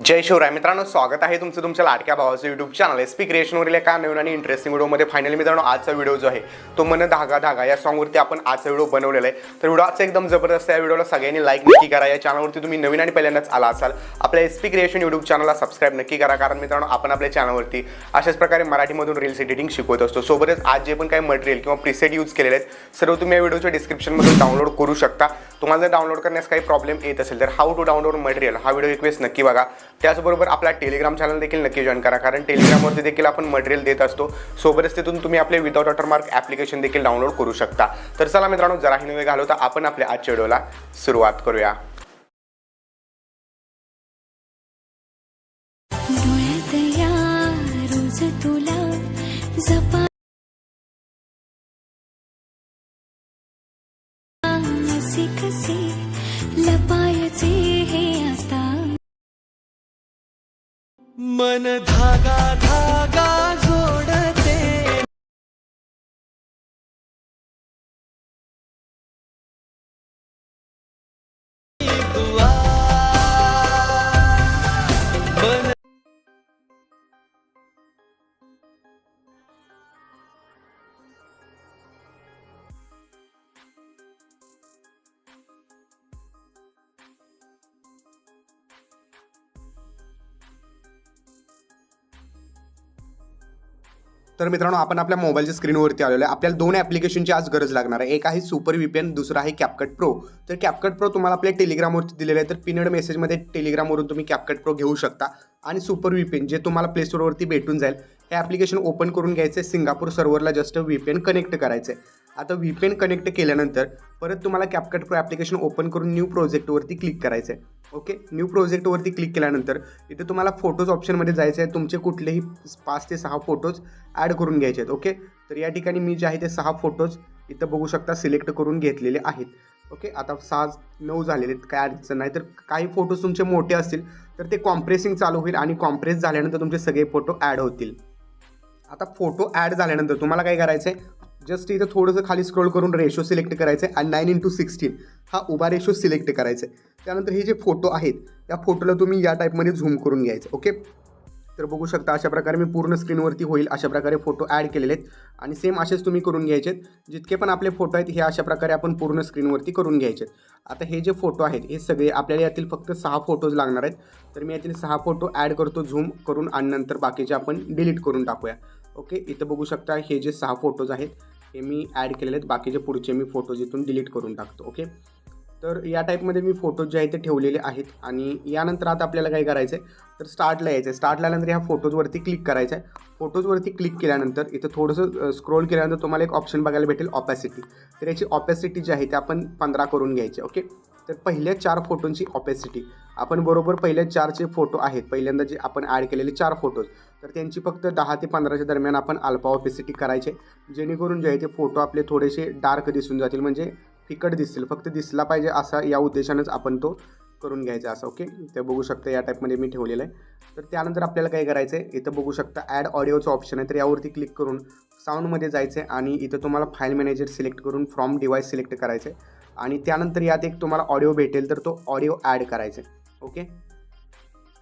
जय शिवराय. मित्रांनो स्वागत आहे तुमचं तुमच्या लाडक्या भावाचं युट्यूब चॅनल एस पी क्रिएशनवरील एका नवीन आणि इंटरेस्टिंग व्हिडिओमध्ये फायनली मित्रांनो आजचा व्हिडिओ जो आहे तो मन धागा धागा. या सॉंगवरती आपण आजचा व्हिडिओ बनवलेला आहे. तर व्हिडिओ आजचा एकदम जबरदस्त या व्हिडिओला सगळ्यांनी लाईक नक्की करा. या चॅनलवरती तुम्ही नवीन आणि पहिल्यांदाच आला असाल आपल्या एस पी क्रिएशन युट्यूब चॅनलला सबस्क्राईब नक्की करा. कारण मित्रांनो आपण आपल्या चॅनलवरती अशाच प्रकारे मराठीमधून रील्स एडिटिंग शिकवत असतो. सोबतच आज जे पण काही मटेरियल किंवा प्रिसेट यूज केलेले आहेत सर्व तुम्ही या व्हिडिओच्या डिस्क्रिप्शनमधून डाउनलोड करू शकता. तुम्हाला जर डाउनलोड करण्यास काही प्रॉब्लेम येत असेल तर हाऊ टू डाउनलोड मटेरियल हा व्हिडिओ रिक्वेस्ट नक्की बघा. त्याचबरोबर आपला टेलिग्राम चॅनल देखील नक्की जॉईन करा. कारण टेलिग्रामवरती देखील आपण मटेरियल देत असतो. सोबतच तिथून तुम्ही आपले विदाउट वॉटरमार्क ॲप्लिकेशन देखील डाउनलोड करू शकता. तर चला मित्रांनो जराही नवे घालवता आपण आपल्या आजच्या व्हिडिओला सुरुवात करूया. तुला मन धागा धागा तर मित्रांनो आपण आपल्या मोबाईलच्या स्क्रीनवरती आलेलो आहे. आपल्याला दोन ॲप्लिकेशनची आज गरज लागणार आहे. एक आहे सुपर व्हीपीएन दुसरा आहे कॅपकट प्रो तर कॅपकट प्रो तुम्हाला आपल्या टेलिग्रामवरती दिलेलं आहे. तर पिनड मेसेजमध्ये टेलिग्रामवरून तुम्ही कॅपकट प्रो घेऊ शकता. आणि सुपर व्हीपीएन जे तुम्हाला प्ले स्टोरवरती भेटून जाईल. हे ॲप्लिकेशन ओपन करून घ्यायचं आहे सिंगापूर सर्व्हरला जस्ट व्हीपीएन कनेक्ट करायचं आहे आता व्ही पेन कनेक्ट केल्यानंतर परत तुम्हाला कॅपकट प्रो ॲप्लिकेशन ओपन करून न्यू प्रोजेक्टवरती क्लिक करायचं आहे ओके न्यू प्रोजेक्टवरती क्लिक केल्यानंतर इथे तुम्हाला फोटोज ऑप्शनमध्ये जायचं आहे तुमचे कुठलेही पाच ते सहा फोटोज ॲड करून घ्यायचे आहेत. ओके तर या ठिकाणी मी जे आहे ते सहा फोटोज इथं बघू शकता सिलेक्ट करून घेतलेले आहेत. ओके आता सहा नऊ झालेले आहेत. काय अडचण नाही. तर काही फोटोज तुमचे मोठे असतील तर ते कॉम्प्रेसिंग चालू होईल आणि कॉम्प्रेस झाल्यानंतर तुमचे सगळे फोटो ॲड होतील. आता फोटो ॲड झाल्यानंतर तुम्हाला काय करायचं आहे जस्ट इथं थोडंसं खाली स्क्रोल करून रेशो सिलेक्ट करायचं आहे आणि नाईन इंटू सिक्स्टीन हा उभा रेशो सिलेक्ट करायचा आहे त्यानंतर हे जे फोटो आहेत त्या फोटोला तुम्ही या टाईपमध्ये झूम करून घ्यायचं ओके तर बघू शकता अशा प्रकारे मी पूर्ण स्क्रीनवरती होईल अशा प्रकारे फोटो ॲड केलेले आहेत. आणि सेम असेच तुम्ही करून घ्यायचे आहेत. जितके पण आपले फोटो आहेत हे अशा प्रकारे आपण पूर्ण स्क्रीनवरती करून घ्यायचे आता हे जे फोटो आहेत हे सगळे आपल्याला यातील फक्त सहा फोटोज लागणार आहेत. तर मी यातील सहा फोटो ॲड करतो झूम करून आणि नंतर बाकीचे आपण डिलीट करून टाकूया. ओके इथं बघू शकता हे जे सहा फोटोज आहेत हे मी ॲड केलेले आहेत. बाकीचे पुढचे मी फोटोज इथून डिलीट करून टाकतो ओके तर या टाईपमध्ये मी फोटोज जे आहेत ते ठेवलेले आहेत. आणि यानंतर आता आपल्याला काय करायचं आहे तर स्टार्टला यायचं आहे स्टार्टला नंतर ह्या फोटोजवरती क्लिक करायचं आहे फोटोजवरती क्लिक केल्यानंतर इथं थोडंसं स्क्रोल केल्यानंतर तुम्हाला एक ऑप्शन बघायला भेटेल ऑपॅसिटी तर याची ऑपॅसिटी जी आहे ते आपण पंधरा करून घ्यायची ओके तर पहिल्या चार फोटोंची ऑपॅसिटी आपण बरोबर पहिल्या चारचे फोटो आहेत. पहिल्यांदा जे आपण ॲड केलेले चार फोटोज तर त्यांची फक्त दहा ते पंधराच्या दरम्यान आपण अल्पा ऑपॅसिटी करायचे. जेणेकरून जे आहे ते फोटो आपले थोडेसे डार्क दिसून जातील म्हणजे फिकट दिसतील. फक्त दिसला पाहिजे असा या उद्देशानंच आपण तो करून घ्यायचा असं ओके ते बघू शकता या टाईपमध्ये मी ठेवलेलं आहे. तर त्यानंतर आपल्याला काय करायचं आहे? इथं बघू शकता ॲड ऑडिओचं ऑप्शन आहे. तर यावरती क्लिक करून साऊंडमध्ये जायचं आहे आणि इथं तुम्हाला फाईल मॅनेजर सिलेक्ट करून फ्रॉम डिवाईस सिलेक्ट करायचं आहे. आणि त्यानंतर यात एक तुम्हाला ऑडिओ भेटेल तर तो ऑडिओ ॲड करायचा आहे. ओके?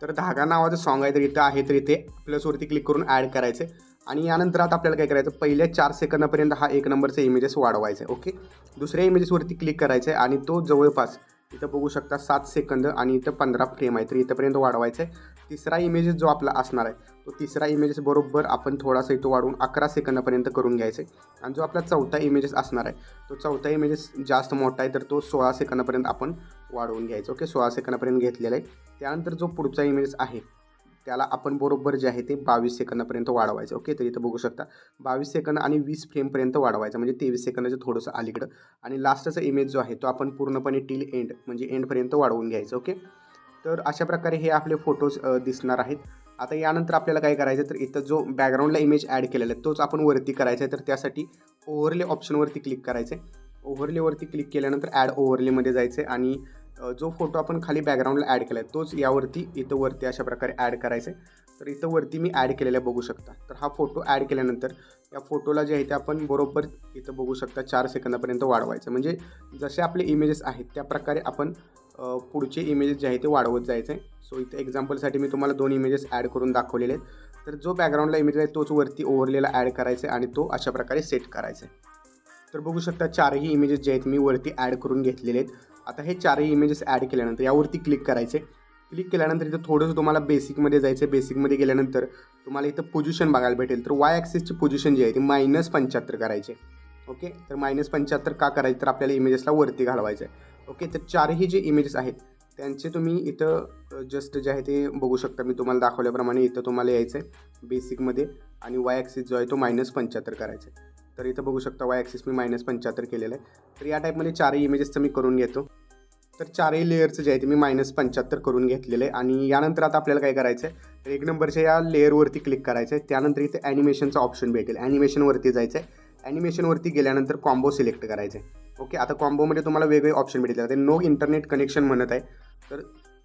तर धागा नावाचं सॉन्ग आहे तर इथं आहे तर इथे प्लसवरती क्लिक करून ॲड करायचं आहे. आणि यानंतर आता आपल्याला काय करायचं पहिल्या चार सेकंदापर्यंत हा एक नंबरचे इमेजेस वाढवायचा आहे ओके? दुसऱ्या इमेजेसवरती क्लिक करायचं आहे आणि तो जवळपास इथं बघू शकता सात सेकंद आणि इथं पंधरा फ्रेम आहे तर इथंपर्यंत वाढवायचं आहे. तिसरा इमेजेस जो आपला असणार आहे तो तिसरा इमेजेस बरोबर आपण थोडासा इथं वाढवून अकरा सेकंदापर्यंत करून घ्यायचा आहे आणि जो आपला चौथा इमेजेस असणार आहे तो चौथा इमेजेस जास्त मोठा आहे तर तो सोळा सेकंदापर्यंत आपण वाढवून घ्यायचा. ओके सोळा सेकंदापर्यंत घेतलेला आहे. त्यानंतर जो पुढचा इमेजेस आहे त्याला आपण बरोबर जे आहे ते बावीस सेकंदापर्यंत वाढवायचं. ओके तर इथं बघू शकता बावीस सेकंद आणि वीस फ्रेमपर्यंत वाढवायचं. म्हणजे तेवीस सेकंदाचं थोडंसं अलीकडं. आणि लास्टचा इमेज जो आहे तो आपण पूर्णपणे टिल एंड म्हणजे एंडपर्यंत वाढवून घ्यायचं. ओके तर अशा प्रकारे हे आपले फोटोज दिसणार आहेत. आता यानंतर आपल्याला काय करायचं तर इथं जो बॅकग्राऊंडला इमेज ॲड केलेला आहे तोच आपण वरती करायचा आहे. तर त्यासाठी ओव्हरले ऑप्शनवरती क्लिक करायचं आहे ओव्हरलेवरती क्लिक केल्यानंतर ॲड ओव्हरलेमध्ये जायचं आहे आणि जो फोटो आपण खाली बॅकग्राऊंडला ॲड केला आहे तोच यावरती इथं वरती अशा प्रकारे ॲड करायचं आहे तर इथं वरती मी ॲड केलेला बघू शकता. तर हा फोटो ॲड केल्यानंतर या फोटोला जे आहे ते आपण बरोबर इथं बघू शकता चार सेकंदापर्यंत वाढवायचं. म्हणजे जसे आपले इमेजेस आहेत त्या प्रकारे आपण पुढचे इमेजेस जे आहे ते वाढवत जायचं आहे सो इथे एक्झाम्पलसाठी मी तुम्हाला दोन इमेजेस ॲड करून दाखवलेले आहेत. तर जो बॅकग्राऊंडला इमेज आहे तोच वरती ओव्हरलेला ॲड करायचा आहे आणि तो अशा प्रकारे सेट करायचा आहे तर बघू शकता चारही इमेजेस जे आहेत मी वरती ॲड करून घेतलेले आहेत. आता हे चारही इमेजेस ॲड केल्यानंतर यावरती क्लिक करायचे क्लिक केल्यानंतर इथं थोडंसं तुम्हाला बेसिकमध्ये जायचं आहे बेसिकमध्ये गेल्यानंतर तुम्हाला इथं पोझिशन बघायला भेटेल. तर वाय ॲक्सेसची पोझिशन जी आहे ती मायनस पंच्याहत्तर करायचे ओके? तर मायनस पंच्याहत्तर का करायचं? तर आपल्याला इमेजेसला वरती घालवायचं आहे. ओके? तर चारही जे इमेजेस आहेत त्यांचे तुम्ही इथं जस्ट जे आहे ते बघू शकता. मी तुम्हाला दाखवल्याप्रमाणे इथं तुम्हाला यायचं आहे बेसिकमध्ये आणि वाय ॲक्सिस जो आहे तो मायनस पंच्याहत्तर करायचा आहे तर इथं बघू शकता वाय ॲक्सिस मी मायनस पंच्याहत्तर केलेलं आहे. तर या टाईपमध्ये चारही इमेजेसचं मी करून घेतो. तर चारही लेअरचं जे आहे ते मी मायनस पंच्याहत्तर करून घेतलेलं आहे. आणि यानंतर आता आपल्याला काय करायचं आहे तर एक नंबरच्या या लेअरवरती क्लिक करायचं आहे त्यानंतर इथे ॲनिमेशनचा ऑप्शन भेटेल. ॲनिमेशनवरती जायचं आहे ॲनिमेशनवरती गेल्यानंतर कॉम्बो सिलेक्ट करायचं. आहे ओके आता कॉम्बोमध्ये तुम्हाला वेगळे ऑप्शन भेटेल. जाते नो इंटरनेट कनेक्शन म्हणत आहे. तर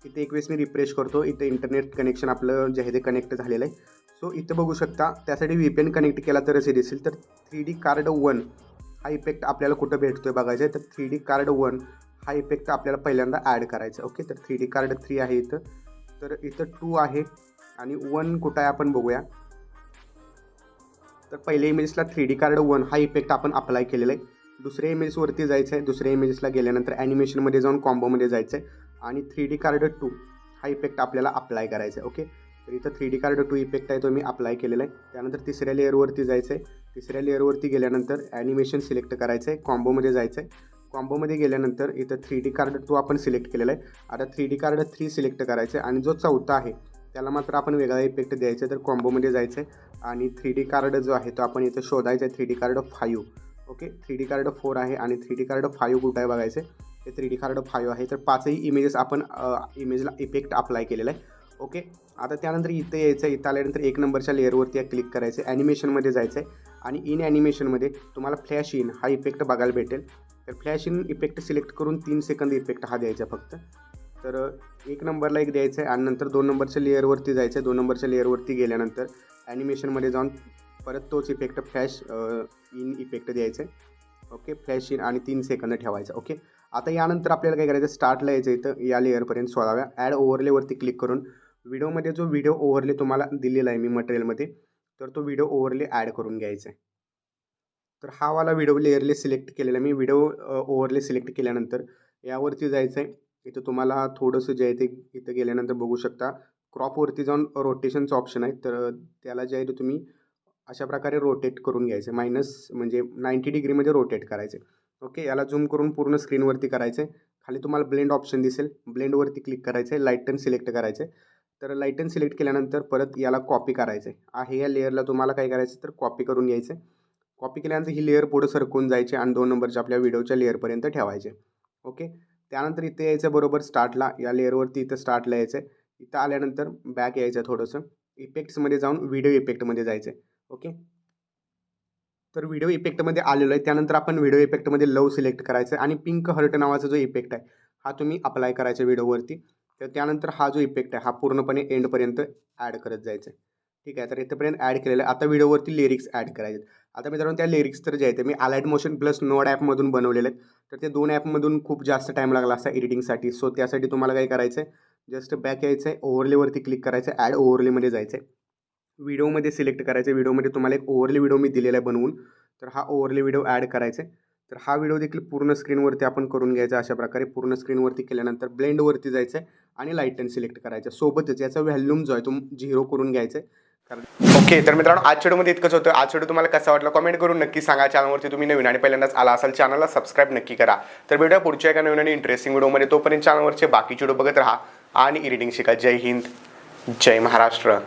इथे एक वेळेस मी रिफ्रेश करतो. इथे इंटरनेट कनेक्शन आपलं जे आहे ते कनेक्ट झालेलं आहे. सो इथं बघू शकता त्यासाठी व्ही पी एन कनेक्ट केला तरच हे दिसेल. तर थ्री डी कार्ड वन हा इफेक्ट आपल्याला कुठं भेटतो आहे बघायचं आहे? तर थ्री डी कार्ड वन हा इफेक्ट आपल्याला पहिल्यांदा ॲड करायचा. ओके तर थ्री डी कार्ड थ्री आहे इथं. तर इथं टू आहे. आणि वन कुठं आहे आपण बघूया. तर पहिल्या इमेजेसला थ्री डी कार्ड वन हा इफेक्ट आपण अप्लाय केलेला आहे. दुसऱ्या इमेजेसवरती जायचं आहे दुसऱ्या इमेजेसला गेल्यानंतर ॲनिमेशनमध्ये जाऊन कॉम्बोमध्ये जायचं आहे आणि थ्री डी कार्ड टू हा इफेक्ट आपल्याला अप्लाय करायचा आहे ओके तर इथं three D card two effect आहे तो मी अप्लाय केलेला आहे. त्यानंतर तिसऱ्या लेअरवरती जायचं आहे तिसऱ्या लेअरवरती गेल्यानंतर ॲनिमेशन सिलेक्ट करायचं आहे कॉम्बोमध्ये जायचं आहे कॉम्बोमध्ये गेल्यानंतर इथं थ्री डी कार्ड टू आपण सिलेक्ट केलेला आहे. आता three D card three select करायचं आहे आणि जो चौथा आहे त्याला मात्र आपण वेगळा इफेक्ट द्यायचा आहे. तर कॉम्बोमध्ये जायचं आहे. आणि थ्री डी कार्ड जो आहे तो आपण इथं शोधायचा आहे. Three D card five okay three D card four आहे आणि थ्री डी कार्ड फाईव्ह कुठं आहे बघायचं ते थ्री डी कार्ड फाईव्ह आहे. तर पाचही इमेजेस आपण इमेजला इफेक्ट अप्लाय केलेला आहे. ओके आता त्यानंतर इथं यायचं आहे. इथं आल्यानंतर एक नंबरच्या लेअरवरती क्लिक करायचं आहे. ॲनिमेशनमध्ये जायचं आहे. आणि इन ॲनिमेशनमध्ये तुम्हाला फ्लॅश इन हा इफेक्ट बघायला भेटेल. तर फ्लॅश इन इफेक्ट सिलेक्ट करून तीन सेकंद इफेक्ट हा द्यायचा फक्त. तर एक नंबरला एक द्यायचं आहे आणि नंतर दोन नंबरच्या लेअरवरती जायचं आहे दोन नंबरच्या लेअरवरती गेल्यानंतर ॲनिमेशनमध्ये जाऊन परत तोच इफेक्ट फ्लॅश इन इफेक्ट द्यायचा आहे ओके फ्लॅश इन आणि तीन सेकंद ठेवायचा. ओके आता यानंतर आपल्याला काय करायचं स्टार्टला यायचं इथं. या लेअरपर्यंत सोळाव्या ॲड ओव्हरलेवरती क्लिक करून व्हिडिओमध्ये जो व्हिडिओ ओव्हरले तुम्हाला दिलेला आहे मी मटेरियलमध्ये तर तो व्हिडिओ ओव्हरले ॲड करून घ्यायचा आहे तर हा वाला व्हिडिओ लेअरले सिलेक्ट केलेला आहे. मी व्हिडिओ ओव्हरले सिलेक्ट केल्यानंतर यावरती जायचं आहे इथं तुम्हाला थोडंसं जे आहे ते इथं गेल्यानंतर बघू शकता. क्रॉपवरती जाऊन रोटेशनचं ऑप्शन आहे तर त्याला जे आहे ते तुम्ही अशा प्रकारे रोटेट करून घ्यायचं. मायनस म्हणजे नाईंटी डिग्रीमध्ये रोटेट करायचे. ओके याला झूम करून पूर्ण स्क्रीनवरती करायचं. खाली तुम्हाला ब्लेंड ऑप्शन दिसेल. ब्लेंडवरती क्लिक करायचं. आहे लाईटन सिलेक्ट करायचं. तर लाईटन सिलेक्ट केल्यानंतर परत याला कॉपी करायचं. आहे या लेअरला तुम्हाला काय करायचं? तर कॉपी करून घ्यायचं. कॉपी केल्यानंतर ही लेअर पुढं सरकून जायची आणि दोन नंबरच्या आपल्या व्हिडिओच्या लेअरपर्यंत ठेवायचे. ओके त्यानंतर इथे यायचं बरोबर स्टार्टला या लेअरवरती इथं स्टार्टला यायचं आहे इथं आल्यानंतर बॅक यायचं थोडंसं. इफेक्ट्समध्ये जाऊन व्हिडिओ इफेक्टमध्ये जायचं आहे ओके तर व्हिडिओ इफेक्टमध्ये आलेलो आहे. त्यानंतर आपण व्हिडिओ इफेक्टमध्ये लव सिलेक्ट करायचं आहे आणि पिंक हर्ट नावाचा जो इफेक्ट आहे हा तुम्ही अप्लाय करायचा व्हिडिओवरती तर त्यानंतर हा जो इफेक्ट आहे हा पूर्णपणे एंडपर्यंत ॲड करत जायचं आहे ठीक आहे? तर इथंपर्यंत ॲड केलेलं आहे. आता व्हिडिओवरती लिरिक्स ॲड करायचे आता मित्रांनो त्या लिरिक्स तर जे आहे ते मी अलाइट मोशन प्लस नोड ॲपमधून बनवलेले आहेत. तर ते दोन ॲपमधून खूप जास्त टाईम लागला असता एडिटिंगसाठी सो त्यासाठी तुम्हाला काय करायचं आहे जस्ट बॅक यायचं आहे ओव्हरलेवरती क्लिक करायचं आहे ॲड ओव्हरलेमध्ये जायचं आहे व्हिडिओमध्ये सिलेक्ट करायचं व्हिडिओमध्ये तुम्हाला एक ओव्हरले व्हिडिओ मी दिलेला आहे बनवून. तर हा ओव्हरले व्हिडिओ ॲड करायचा आहे तर हा व्हिडिओ देखील पूर्ण स्क्रीनवरती आपण करून घ्यायचा अशा प्रकारे. पूर्ण स्क्रीनवरती केल्यानंतर ब्लेंडवरती जायचं आहे आणि लाइट सिलेक्ट करायचं सोबतच याचा व्हॅल्यूम जो आहे तो झिरो करून घ्यायचा आहे ओके तर मित्रांनो आज व्हिडिओमध्ये इतकंच होतं. आज व्हिडिओ तुम्हाला कसा वाटला कमेंट करून नक्की सांगा. चॅनलवरती तुम्ही नवीन आणि पहिल्यांदाच आला असाल चॅनलला सबस्क्राईब नक्की करा. तर भेटूया पुढच्या एका नवीन आणि इंटरेस्टिंग व्हिडिओमध्ये तोपर्यंत चॅनलवरचे बाकीचे व्हिडिओ बघत राहा आणि एडिटिंग शिका. जय हिंद जय महाराष्ट्र.